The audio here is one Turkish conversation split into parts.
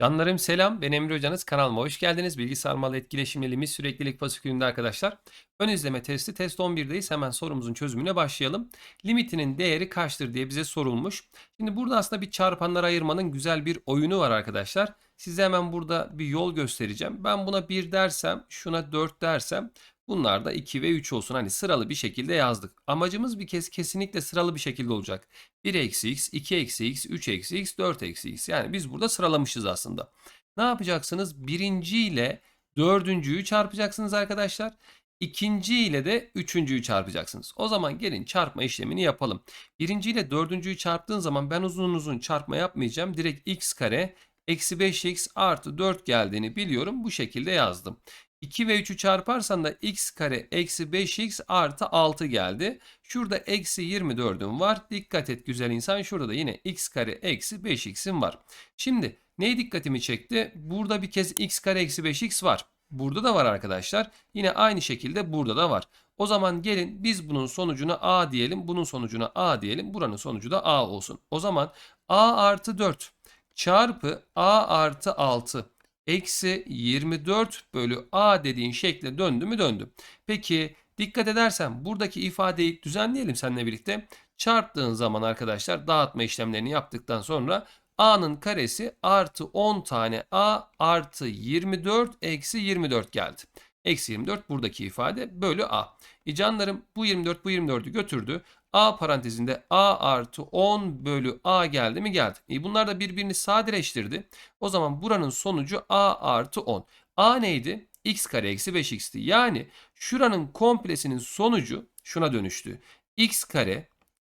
Canlarım selam. Ben Emre Hocanız. Kanalıma hoş geldiniz. Bilgisayar malı etkileşimliliğimiz süreklilik fasikülünde arkadaşlar. Ön izleme testi test 11'deyiz. Hemen sorumuzun çözümüne başlayalım. Limitinin değeri kaçtır diye bize sorulmuş. Şimdi burada aslında bir çarpanlara ayırmanın güzel bir oyunu var arkadaşlar. Size hemen burada bir yol göstereceğim. Ben buna 1 dersem, şuna 4 dersem Bunlar da 2 ve 3 olsun. Hani sıralı bir şekilde yazdık. Amacımız bir kez kesinlikle sıralı bir şekilde olacak. 1 eksi x, 2 eksi x, 3 eksi x, 4 eksi x. Yani biz burada sıralamışız aslında. Ne yapacaksınız? Birinci ile dördüncüyü çarpacaksınız arkadaşlar. İkinci ile de üçüncüyü çarpacaksınız. O zaman gelin çarpma işlemini yapalım. Birinci ile dördüncüyü çarptığın zaman ben uzun uzun çarpma yapmayacağım. Direkt x kare eksi 5x artı 4 geldiğini biliyorum. Bu şekilde yazdım. 2 ve 3'ü çarparsan da x kare eksi 5x artı 6 geldi. Şurada eksi 24'üm var. Dikkat et güzel insan. Şurada da yine x kare eksi 5x'im var. Şimdi neye dikkatimi çekti? Burada bir kez x kare eksi 5x var. Burada da var arkadaşlar. Yine aynı şekilde burada da var. O zaman gelin biz bunun sonucuna a diyelim. Bunun sonucuna a diyelim. Buranın sonucu da a olsun. O zaman a artı 4 çarpı a artı 6 eksi 24 bölü a dediğin şekle döndü mü döndü. Peki dikkat edersen buradaki ifadeyi düzenleyelim seninle birlikte. Çarptığın zaman arkadaşlar dağıtma işlemlerini yaptıktan sonra a'nın karesi artı 10 tane a artı 24 eksi 24 geldi. Eksi 24 buradaki ifade bölü a. E canlarım bu 24 bu 24'ü götürdü. A parantezinde A artı 10 bölü A geldi mi geldi. E bunlar da birbirini sadeleştirdi. O zaman buranın sonucu A artı 10. A neydi? X kare eksi 5x'ti. Yani şuranın komplesinin sonucu şuna dönüştü. X kare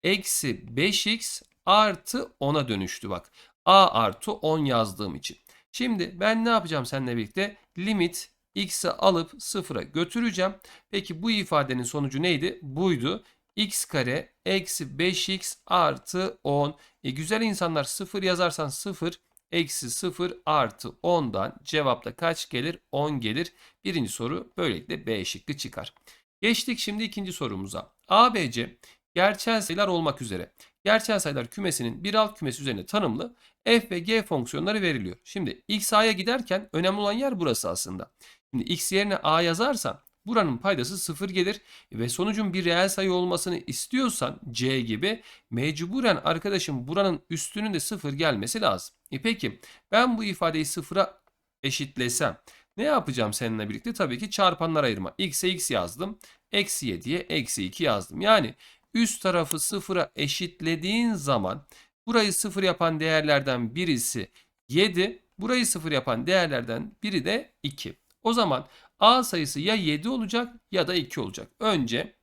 eksi 5x artı 10'a dönüştü bak. A artı 10 yazdığım için. Şimdi ben ne yapacağım seninle birlikte? Limit x'i alıp sıfıra götüreceğim. Peki bu ifadenin sonucu neydi? Buydu x kare eksi 5x artı 10. E güzel insanlar 0 yazarsan 0 eksi 0 artı 10'dan cevapta kaç gelir? 10 gelir. Birinci soru böylelikle B şıkkı çıkar. Geçtik şimdi ikinci sorumuza. ABC gerçel sayılar olmak üzere. Gerçel sayılar kümesinin bir alt kümesi üzerine tanımlı f ve g fonksiyonları veriliyor. Şimdi x a'ya giderken önemli olan yer burası aslında. Şimdi x yerine a yazarsan Buranın paydası 0 gelir ve sonucun bir reel sayı olmasını istiyorsan C gibi mecburen arkadaşım buranın üstünün de 0 gelmesi lazım. E peki ben bu ifadeyi 0'a eşitlesem ne yapacağım seninle birlikte? Tabii ki çarpanlar ayırma. X'e x yazdım. Eksi 7'ye eksi 2 yazdım. Yani üst tarafı 0'a eşitlediğin zaman burayı 0 yapan değerlerden birisi 7. Burayı 0 yapan değerlerden biri de 2. O zaman A sayısı ya 7 olacak ya da 2 olacak. Önce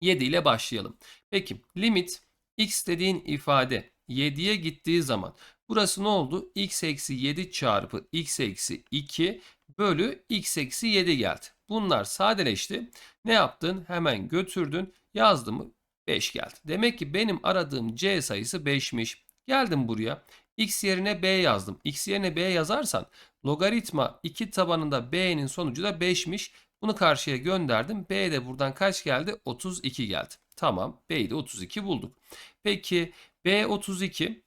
7 ile başlayalım. Peki limit x dediğin ifade 7'ye gittiği zaman burası ne oldu? x eksi 7 çarpı x eksi 2 bölü x eksi 7 geldi. Bunlar sadeleşti. Ne yaptın? Hemen götürdün. Yazdı mı? 5 geldi. Demek ki benim aradığım c sayısı 5'miş. Geldim buraya. X yerine b yazdım. x yerine b yazarsan Logaritma 2 tabanında b'nin sonucu da 5'miş. Bunu karşıya gönderdim. B de buradan kaç geldi? 32 geldi. Tamam. B'yi de 32 bulduk. Peki B 32,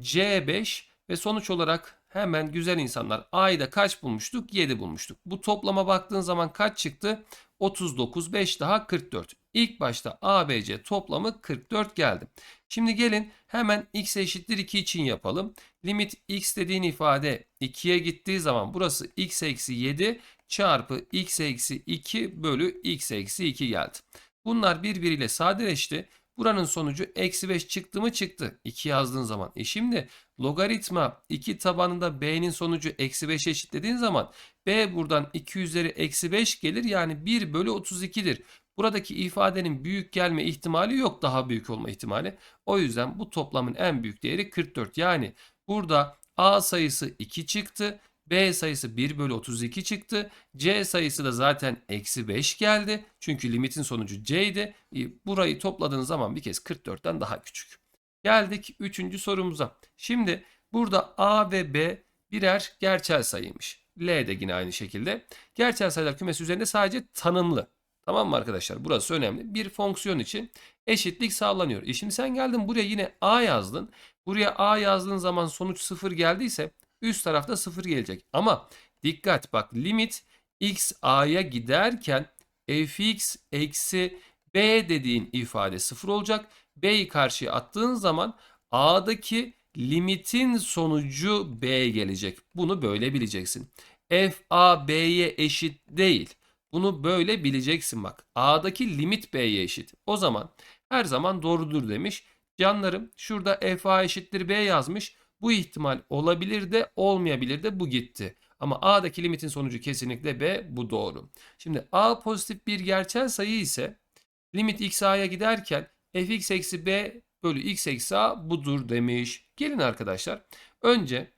C 5 ve sonuç olarak hemen güzel insanlar A'yı kaç bulmuştuk? 7 bulmuştuk. Bu toplama baktığın zaman kaç çıktı? 39, 5 daha 44. İlk başta ABC toplamı 44 geldi. Şimdi gelin hemen x eşittir 2 için yapalım. Limit x dediğin ifade 2'ye gittiği zaman burası x eksi 7 çarpı x eksi 2 bölü x eksi 2 geldi. Bunlar birbiriyle sadeleşti. Buranın sonucu eksi 5 çıktı mı çıktı. 2 yazdığın zaman. E şimdi logaritma 2 tabanında b'nin sonucu eksi 5 eşitlediğin zaman b buradan 2 üzeri eksi 5 gelir. Yani 1 bölü 32'dir. Buradaki ifadenin büyük gelme ihtimali yok daha büyük olma ihtimali. O yüzden bu toplamın en büyük değeri 44. Yani burada A sayısı 2 çıktı. B sayısı 1 bölü 32 çıktı. C sayısı da zaten eksi 5 geldi. Çünkü limitin sonucu C'ydi. Burayı topladığın zaman bir kez 44'ten daha küçük. Geldik 3. sorumuza. Şimdi burada A ve B birer gerçel sayıymış. L de yine aynı şekilde. Gerçel sayılar kümesi üzerinde sadece tanımlı. Tamam mı arkadaşlar? Burası önemli. Bir fonksiyon için eşitlik sağlanıyor. E şimdi sen geldin buraya yine A yazdın. Buraya A yazdığın zaman sonuç 0 geldiyse Üst tarafta 0 gelecek. Ama dikkat bak limit x a'ya giderken fx eksi b dediğin ifade 0 olacak. b'yi karşıya attığın zaman a'daki limitin sonucu b gelecek. Bunu böyle bileceksin. f a b'ye eşit değil. Bunu böyle bileceksin bak. A'daki limit B'ye eşit. O zaman her zaman doğrudur demiş. Canlarım şurada f eşittir B yazmış. Bu ihtimal olabilir de olmayabilir de bu gitti. Ama A'daki limitin sonucu kesinlikle B bu doğru. Şimdi A pozitif bir gerçel sayı ise limit x a'ya giderken fx eksi b bölü x eksi a budur demiş. Gelin arkadaşlar. Önce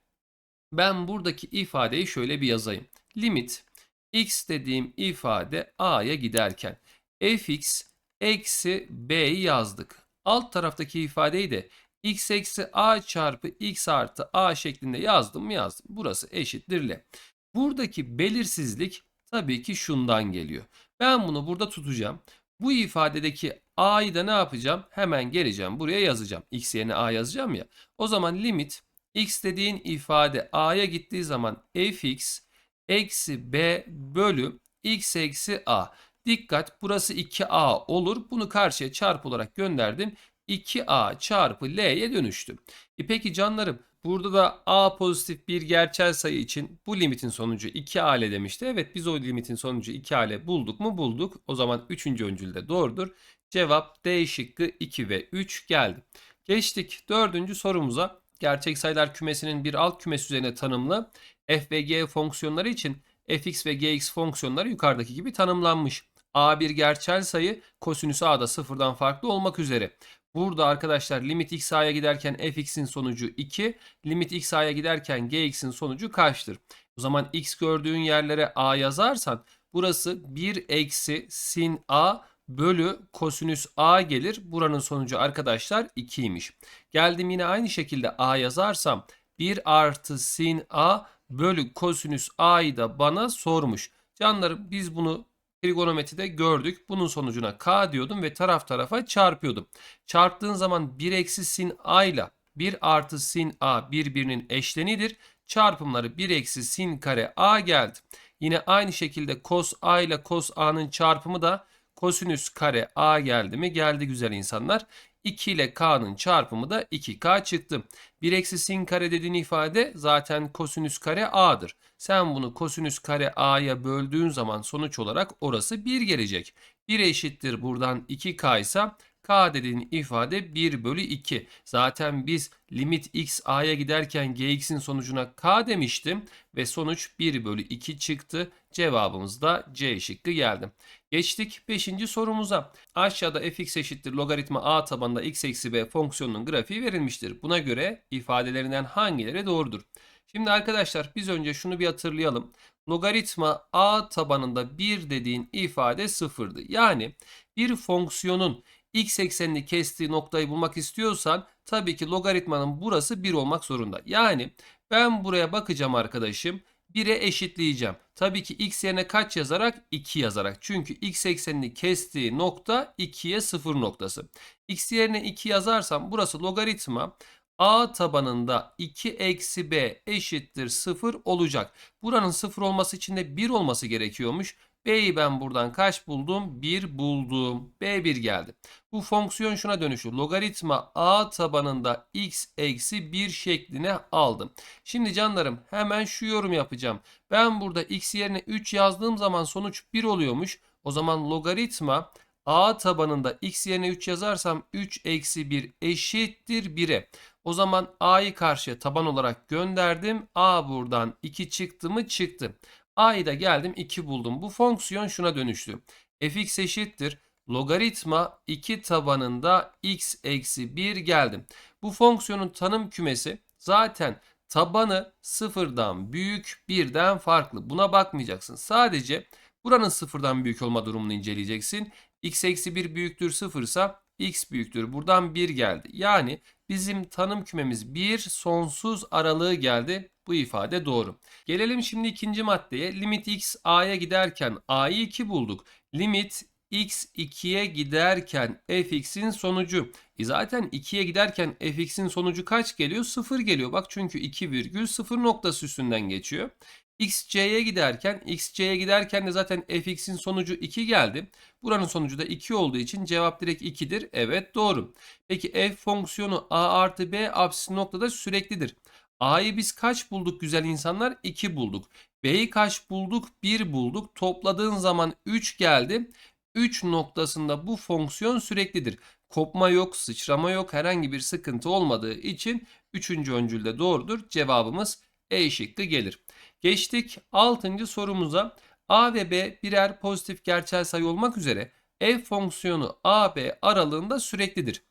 ben buradaki ifadeyi şöyle bir yazayım. Limit x dediğim ifade a'ya giderken fx eksi b'yi yazdık. Alt taraftaki ifadeyi de x eksi a çarpı x artı a şeklinde yazdım mı yazdım. Burası eşittir l. Buradaki belirsizlik tabii ki şundan geliyor. Ben bunu burada tutacağım. Bu ifadedeki a'yı da ne yapacağım? Hemen geleceğim. Buraya yazacağım. x yerine a yazacağım ya. O zaman limit x dediğin ifade a'ya gittiği zaman fx eksi b bölü x eksi a. Dikkat burası 2a olur. Bunu karşıya çarpı olarak gönderdim. 2a çarpı l'ye dönüştü. E peki canlarım burada da a pozitif bir gerçel sayı için bu limitin sonucu 2a demişti. Evet biz o limitin sonucu 2a bulduk mu bulduk. O zaman 3. öncülde doğrudur. Cevap D şıkkı 2 ve 3 geldi. Geçtik 4. sorumuza. Gerçek sayılar kümesinin bir alt kümes üzerine tanımlı f ve g fonksiyonları için fx ve gx fonksiyonları yukarıdaki gibi tanımlanmış. a bir gerçel sayı kosinüs a da sıfırdan farklı olmak üzere. Burada arkadaşlar limit x a'ya giderken fx'in sonucu 2, limit x a'ya giderken gx'in sonucu kaçtır? O zaman x gördüğün yerlere a yazarsan burası 1 eksi sin a bölü kosinüs a gelir. Buranın sonucu arkadaşlar 2'ymiş. Geldim yine aynı şekilde a yazarsam 1 artı sin a bölü kosinüs a'yı da bana sormuş. Canlarım biz bunu trigonometride gördük. Bunun sonucuna k diyordum ve taraf tarafa çarpıyordum. Çarptığın zaman 1 eksi sin a ile 1 artı sin a birbirinin eşlenidir. Çarpımları 1 eksi sin kare a geldi. Yine aynı şekilde cos a ile cos a'nın çarpımı da kosinüs kare a geldi mi? Geldi güzel insanlar. 2 ile k'nın çarpımı da 2k çıktı. 1 eksi sin kare dediğin ifade zaten kosinüs kare a'dır. Sen bunu kosinüs kare a'ya böldüğün zaman sonuç olarak orası 1 gelecek. 1 eşittir buradan 2k ise k dediğin ifade 1 bölü 2. Zaten biz limit x a'ya giderken gx'in sonucuna k demiştim ve sonuç 1 bölü 2 çıktı. Cevabımız da C şıkkı geldi. Geçtik 5. sorumuza. Aşağıda fx eşittir logaritma a tabanında x eksi b fonksiyonunun grafiği verilmiştir. Buna göre ifadelerinden hangileri doğrudur? Şimdi arkadaşlar biz önce şunu bir hatırlayalım. Logaritma a tabanında 1 dediğin ifade sıfırdı. Yani bir fonksiyonun x eksenini kestiği noktayı bulmak istiyorsan tabii ki logaritmanın burası 1 olmak zorunda. Yani ben buraya bakacağım arkadaşım. 1'e eşitleyeceğim. Tabii ki x yerine kaç yazarak? 2 yazarak. Çünkü x eksenini kestiği nokta 2'ye 0 noktası. x yerine 2 yazarsam burası logaritma a tabanında 2 eksi b eşittir 0 olacak. Buranın 0 olması için de 1 olması gerekiyormuş. B'yi ben buradan kaç buldum? 1 buldum. B1 geldi. Bu fonksiyon şuna dönüşüyor. Logaritma a tabanında x eksi 1 şekline aldım. Şimdi canlarım hemen şu yorum yapacağım. Ben burada x yerine 3 yazdığım zaman sonuç 1 oluyormuş. O zaman logaritma a tabanında x yerine 3 yazarsam 3 eksi 1 eşittir 1'e. O zaman a'yı karşıya taban olarak gönderdim. a buradan 2 çıktı mı çıktı. a'yı da geldim 2 buldum. Bu fonksiyon şuna dönüştü. fx eşittir. Logaritma 2 tabanında x eksi 1 geldim. Bu fonksiyonun tanım kümesi zaten tabanı sıfırdan büyük birden farklı. Buna bakmayacaksın. Sadece buranın sıfırdan büyük olma durumunu inceleyeceksin. x eksi 1 büyüktür sıfırsa x büyüktür. Buradan 1 geldi. Yani bizim tanım kümemiz 1 sonsuz aralığı geldi. Bu ifade doğru. Gelelim şimdi ikinci maddeye. Limit x a'ya giderken a'yı 2 bulduk. Limit x 2'ye giderken fx'in sonucu. E zaten 2'ye giderken fx'in sonucu kaç geliyor? 0 geliyor. Bak çünkü 2 virgül 0 noktası üstünden geçiyor. x c'ye giderken x c'ye giderken de zaten fx'in sonucu 2 geldi. Buranın sonucu da 2 olduğu için cevap direkt 2'dir. Evet doğru. Peki f fonksiyonu a artı b apsis noktada süreklidir. A'yı biz kaç bulduk güzel insanlar? 2 bulduk. B'yi kaç bulduk? 1 bulduk. Topladığın zaman 3 geldi. 3 noktasında bu fonksiyon süreklidir. Kopma yok, sıçrama yok, herhangi bir sıkıntı olmadığı için 3. öncülde doğrudur. Cevabımız E şıkkı gelir. Geçtik 6. sorumuza. A ve B birer pozitif gerçel sayı olmak üzere f fonksiyonu AB aralığında süreklidir.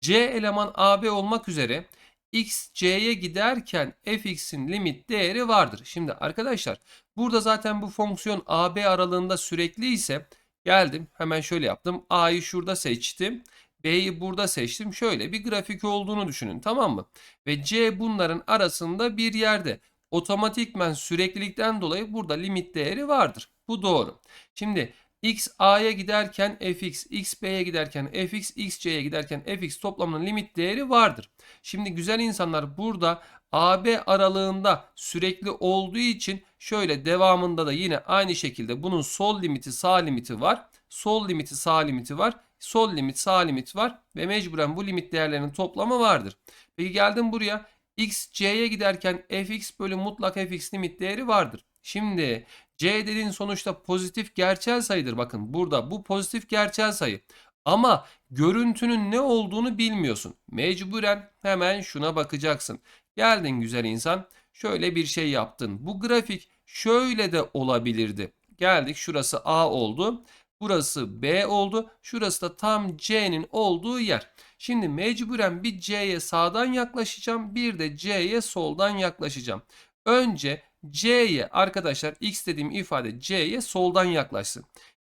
C eleman AB olmak üzere x c'ye giderken fx'in limit değeri vardır. Şimdi arkadaşlar burada zaten bu fonksiyon AB aralığında sürekli ise geldim hemen şöyle yaptım. A'yı şurada seçtim. B'yi burada seçtim. Şöyle bir grafik olduğunu düşünün tamam mı? Ve C bunların arasında bir yerde. Otomatikmen süreklilikten dolayı burada limit değeri vardır. Bu doğru. Şimdi x a'ya giderken fx, x b'ye giderken fx, x c'ye giderken fx toplamının limit değeri vardır. Şimdi güzel insanlar burada AB aralığında sürekli olduğu için şöyle devamında da yine aynı şekilde bunun sol limiti sağ limiti var. Sol limiti sağ limiti var. Sol limit sağ limit var ve mecburen bu limit değerlerinin toplamı vardır. Peki geldim buraya x c'ye giderken fx bölü mutlak fx limit değeri vardır. Şimdi c dediğin sonuçta pozitif gerçel sayıdır. Bakın burada bu pozitif gerçel sayı. Ama görüntünün ne olduğunu bilmiyorsun. Mecburen hemen şuna bakacaksın. Geldin güzel insan. Şöyle bir şey yaptın. Bu grafik şöyle de olabilirdi. Geldik şurası A oldu. Burası B oldu. Şurası da tam C'nin olduğu yer. Şimdi mecburen bir C'ye sağdan yaklaşacağım. Bir de C'ye soldan yaklaşacağım. Önce C'ye arkadaşlar x dediğim ifade C'ye soldan yaklaşsın.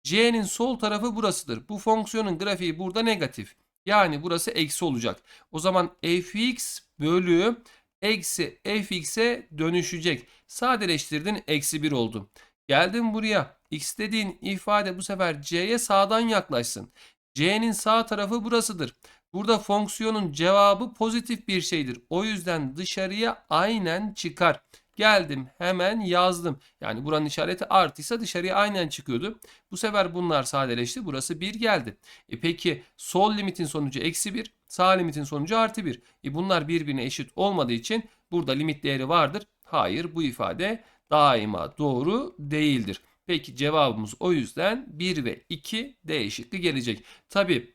C'nin sol tarafı burasıdır. Bu fonksiyonun grafiği burada negatif. Yani burası eksi olacak. O zaman fx bölü eksi fx'e dönüşecek. Sadeleştirdin eksi 1 oldu. Geldim buraya. X dediğin ifade bu sefer C'ye sağdan yaklaşsın. C'nin sağ tarafı burasıdır. Burada fonksiyonun cevabı pozitif bir şeydir. O yüzden dışarıya aynen çıkar. Geldim hemen yazdım. Yani buranın işareti artıysa dışarıya aynen çıkıyordu. Bu sefer bunlar sadeleşti. Burası 1 geldi. E peki sol limitin sonucu eksi 1. Sağ limitin sonucu artı 1. E bunlar birbirine eşit olmadığı için burada limit değeri vardır. Hayır bu ifade daima doğru değildir. Peki cevabımız o yüzden 1 ve 2 D şıkkı gelecek. Tabi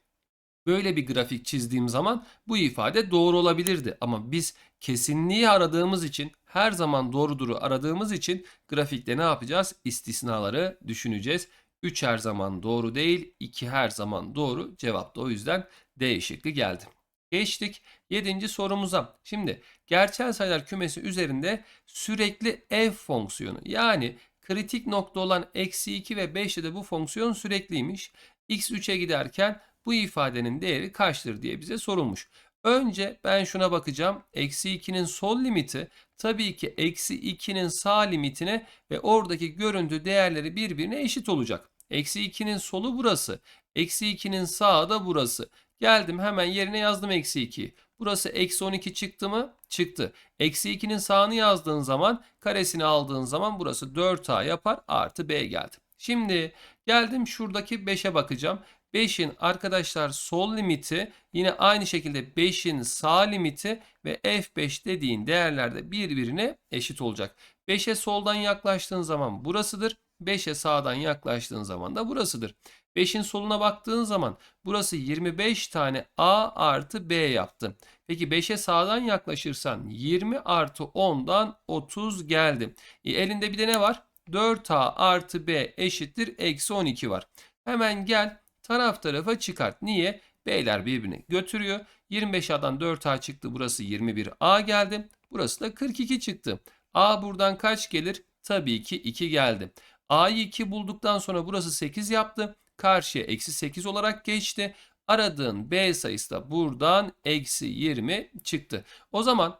böyle bir grafik çizdiğim zaman bu ifade doğru olabilirdi. Ama biz kesinliği aradığımız için her zaman doğruduru aradığımız için grafikte ne yapacağız? İstisnaları düşüneceğiz. 3 her zaman doğru değil, 2 her zaman doğru. Cevap da o yüzden D geldi. Geçtik 7. sorumuza. Şimdi gerçel sayılar kümesi üzerinde sürekli f fonksiyonu yani kritik nokta olan eksi 2 ve 5'te de bu fonksiyon sürekliymiş. x 3'e giderken bu ifadenin değeri kaçtır diye bize sorulmuş. Önce ben şuna bakacağım. Eksi 2'nin sol limiti tabii ki eksi 2'nin sağ limitine ve oradaki görüntü değerleri birbirine eşit olacak. Eksi 2'nin solu burası. Eksi 2'nin sağı da burası. Geldim hemen yerine yazdım eksi 2'yi. Burası eksi 12 çıktı mı? Çıktı. Eksi 2'nin sağını yazdığın zaman karesini aldığın zaman burası 4a yapar artı b geldi. Şimdi geldim şuradaki 5'e bakacağım. 5'in arkadaşlar sol limiti yine aynı şekilde 5'in sağ limiti ve f5 dediğin değerlerde birbirine eşit olacak. 5'e soldan yaklaştığın zaman burasıdır. 5'e sağdan yaklaştığın zaman da burasıdır. 5'in soluna baktığın zaman burası 25 tane A artı B yaptı. Peki 5'e sağdan yaklaşırsan 20 artı 10'dan 30 geldi. E, elinde bir de ne var? 4A artı B eşittir eksi 12 var. Hemen gel taraf tarafa çıkart. Niye? B'ler birbirini götürüyor. 25A'dan 4A çıktı. Burası 21A geldi. Burası da 42 çıktı. A buradan kaç gelir? Tabii ki 2 geldi. A'yı 2 bulduktan sonra burası 8 yaptı. Karşıya eksi 8 olarak geçti. Aradığın B sayısı da buradan eksi 20 çıktı. O zaman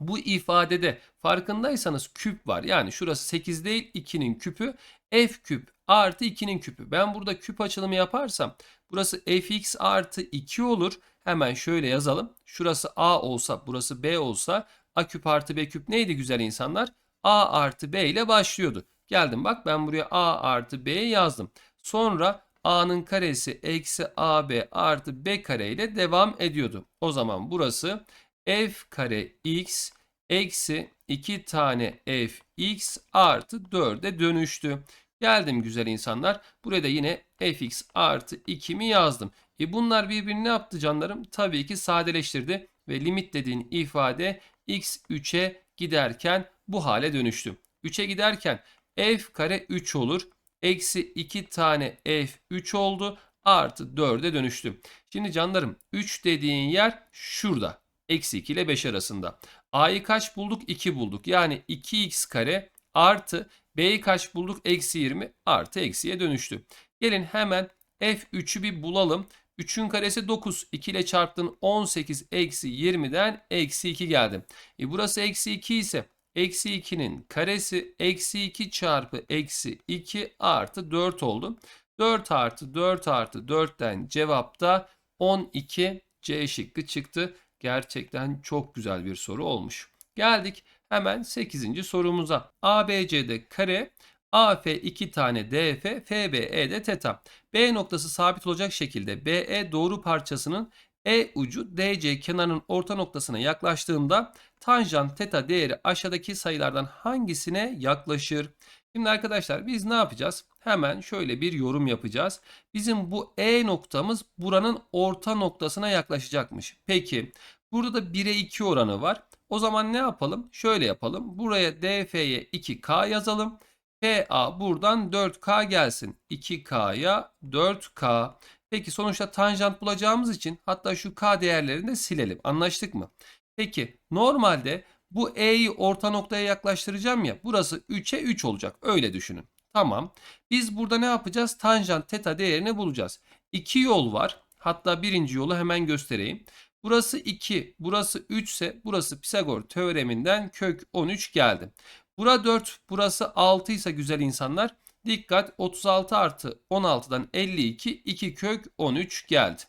bu ifadede farkındaysanız küp var. Yani şurası 8 değil 2'nin küpü f küp artı 2'nin küpü. Ben burada küp açılımı yaparsam burası fx artı 2 olur. Hemen şöyle yazalım. Şurası a olsa burası b olsa a küp artı b küp neydi güzel insanlar? a artı b ile başlıyordu. Geldim bak ben buraya a artı b'yi yazdım. Sonra a'nın karesi eksi ab artı b kare ile devam ediyordu. O zaman burası f kare x eksi 2 tane fx artı 4'e dönüştü. Geldim güzel insanlar. Buraya da yine fx artı 2'mi yazdım. E bunlar birbirini ne yaptı canlarım? Tabii ki sadeleştirdi ve limit dediğin ifade x 3'e giderken bu hale dönüştü. 3'e giderken f kare 3 olur. Eksi 2 tane f 3 oldu. Artı 4'e dönüştü. Şimdi canlarım 3 dediğin yer şurada. Eksi 2 ile 5 arasında. A'yı kaç bulduk? 2 bulduk. Yani 2x kare artı B'yi kaç bulduk? Eksi 20 artı eksiye dönüştü. Gelin hemen F3'ü bir bulalım. 3'ün karesi 9. 2 ile çarptın 18 eksi 20'den eksi 2 geldi. E burası eksi 2 ise eksi 2'nin karesi eksi 2 çarpı eksi 2 artı 4 oldu. 4 artı 4 artı 4'ten cevap da 12 C şıkkı çıktı. Gerçekten çok güzel bir soru olmuş. Geldik hemen 8. sorumuza. ABC'de kare, AF 2 tane DF, FBE'de teta. B noktası sabit olacak şekilde BE doğru parçasının E ucu DC kenarının orta noktasına yaklaştığında tanjant teta değeri aşağıdaki sayılardan hangisine yaklaşır? Şimdi arkadaşlar biz ne yapacağız? Hemen şöyle bir yorum yapacağız. Bizim bu E noktamız buranın orta noktasına yaklaşacakmış. Peki burada da 1'e 2 oranı var. O zaman ne yapalım? Şöyle yapalım. Buraya DF'ye 2K yazalım. PA buradan 4K gelsin. 2K'ya 4K. Peki sonuçta tanjant bulacağımız için hatta şu K değerlerini de silelim. Anlaştık mı? Peki normalde bu E'yi orta noktaya yaklaştıracağım ya. Burası 3'e 3 olacak. Öyle düşünün. Tamam. Biz burada ne yapacağız? Tanjant teta değerini bulacağız. İki yol var. Hatta birinci yolu hemen göstereyim. Burası 2, burası 3 ise burası Pisagor teoreminden kök 13 geldi. Bura 4, burası 6 ise güzel insanlar. Dikkat 36 artı 16'dan 52, 2 kök 13 geldi.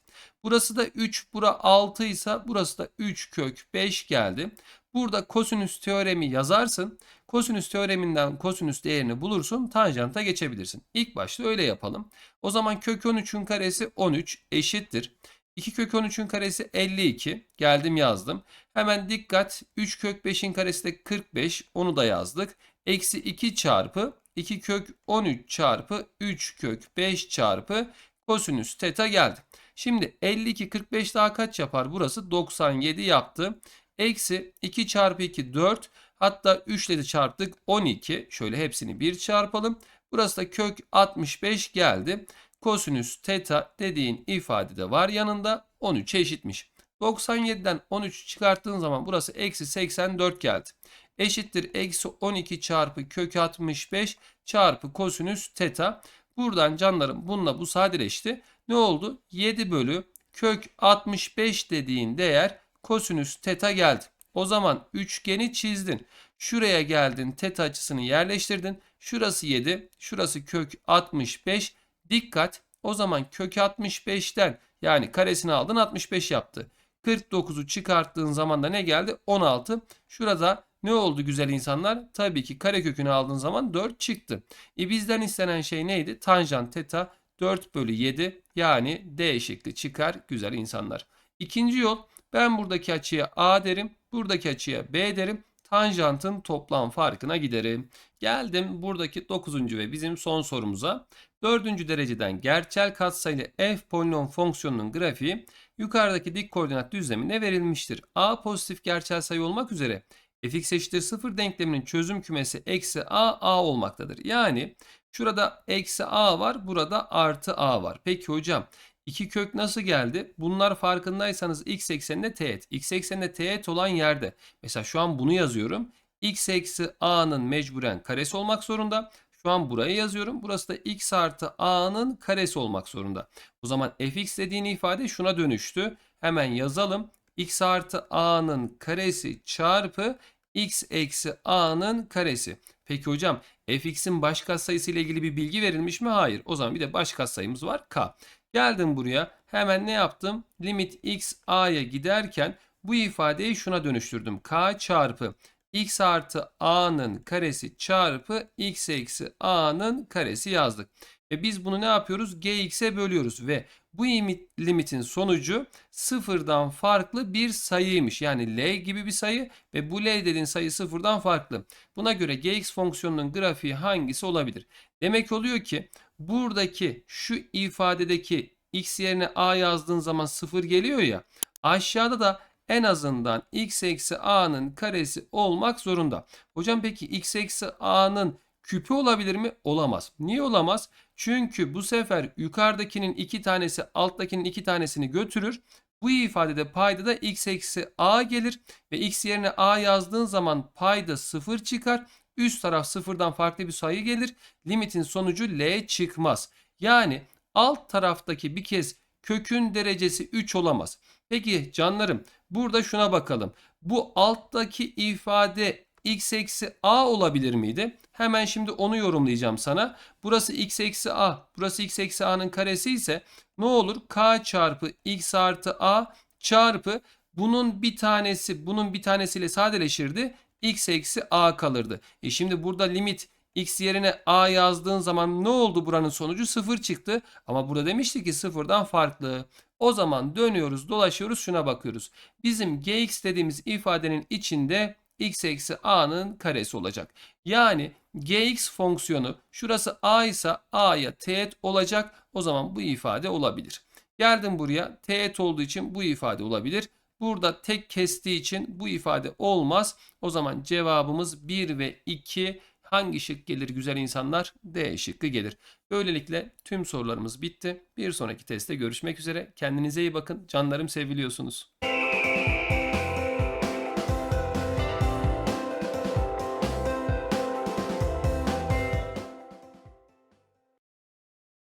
Burası da 3, bura 6 ise burası da 3 kök 5 geldi. Burada kosinüs teoremi yazarsın. Kosinüs teoreminden kosinüs değerini bulursun. Tanjanta geçebilirsin. İlk başta öyle yapalım. O zaman kök 13'ün karesi 13 eşittir. 2 kök 13'ün karesi 52. Geldim yazdım. Hemen dikkat 3 kök 5'in karesi de 45. Onu da yazdık. Eksi 2 çarpı 2 kök 13 çarpı 3 kök 5 çarpı kosinüs teta geldi. Şimdi 52 45 daha kaç yapar? Burası 97 yaptı. Eksi 2 çarpı 2 4. Hatta 3 ile de çarptık 12. Şöyle hepsini bir çarpalım. Burası da kök 65 geldi. Kosinüs teta dediğin ifade de var yanında 13 eşitmiş. 97'den 13 çıkarttığın zaman burası eksi 84 geldi. Eşittir eksi 12 çarpı kök 65 çarpı kosinüs teta. Buradan canlarım bununla bu sadeleşti. Ne oldu? 7 bölü kök 65 dediğin değer kosinüs teta geldi. O zaman üçgeni çizdin. Şuraya geldin teta açısını yerleştirdin. Şurası 7, şurası kök 65. Dikkat o zaman kök 65'ten yani karesini aldın 65 yaptı. 49'u çıkarttığın zaman da ne geldi? 16. Şurada ne oldu güzel insanlar? Tabii ki karekökünü aldığın zaman 4 çıktı. E bizden istenen şey neydi? Tanjant teta 4 bölü 7 yani D şekli çıkar güzel insanlar. İkinci yol ben buradaki açıya A derim. Buradaki açıya B derim. Tanjantın toplam farkına giderim. Geldim buradaki 9. ve bizim son sorumuza. 4. dereceden gerçel katsayılı f polinom fonksiyonunun grafiği yukarıdaki dik koordinat düzlemine verilmiştir. A pozitif gerçel sayı olmak üzere fx eşittir 0 denkleminin çözüm kümesi eksi a a olmaktadır. Yani şurada eksi a var burada artı a var. Peki hocam 2 kök nasıl geldi? Bunlar farkındaysanız x ekseninde teğet. X ekseninde teğet olan yerde. Mesela şu an bunu yazıyorum. x eksi a'nın mecburen karesi olmak zorunda. Şu an buraya yazıyorum. Burası da x artı a'nın karesi olmak zorunda. O zaman fx dediğin ifade şuna dönüştü. Hemen yazalım. x artı a'nın karesi çarpı x eksi a'nın karesi. Peki hocam fx'in baş katsayısı ile ilgili bir bilgi verilmiş mi? Hayır. O zaman bir de baş katsayımız var k. Geldim buraya hemen ne yaptım? Limit x a'ya giderken bu ifadeyi şuna dönüştürdüm. k çarpı x artı a'nın karesi çarpı x eksi a'nın karesi yazdık. Ve biz bunu ne yapıyoruz? gx'e bölüyoruz ve bu limit, limitin sonucu sıfırdan farklı bir sayıymış. Yani L gibi bir sayı ve bu L dediğin sayı sıfırdan farklı. Buna göre gx fonksiyonunun grafiği hangisi olabilir? Demek oluyor ki buradaki şu ifadedeki x yerine a yazdığın zaman sıfır geliyor ya. Aşağıda da en azından x eksi a'nın karesi olmak zorunda. Hocam peki x eksi a'nın küpü olabilir mi? Olamaz. Niye olamaz? Çünkü bu sefer yukarıdakinin iki tanesi alttakinin iki tanesini götürür. Bu ifadede payda da x eksi a gelir ve x yerine a yazdığın zaman payda 0 çıkar. Üst taraf sıfırdan farklı bir sayı gelir. Limitin sonucu L çıkmaz. Yani alt taraftaki bir kez kökün derecesi 3 olamaz. Peki canlarım burada şuna bakalım. Bu alttaki ifade x eksi a olabilir miydi? Hemen şimdi onu yorumlayacağım sana. Burası x eksi a, burası x eksi a'nın karesi ise ne olur? k çarpı x artı a çarpı bunun bir tanesi bunun bir tanesiyle sadeleşirdi. x eksi a kalırdı. E şimdi burada limit x yerine a yazdığın zaman ne oldu buranın sonucu? 0 çıktı. Ama burada demiştik ki sıfırdan farklı. O zaman dönüyoruz dolaşıyoruz şuna bakıyoruz. Bizim gx dediğimiz ifadenin içinde x eksi a'nın karesi olacak. Yani gx fonksiyonu şurası a ise a'ya teğet olacak. O zaman bu ifade olabilir. Geldim buraya teğet olduğu için bu ifade olabilir. Burada tek kestiği için bu ifade olmaz. O zaman cevabımız 1 ve 2 hangi şık gelir güzel insanlar? D şıkkı gelir. Böylelikle tüm sorularımız bitti. Bir sonraki testte görüşmek üzere. Kendinize iyi bakın. Canlarım seviliyorsunuz.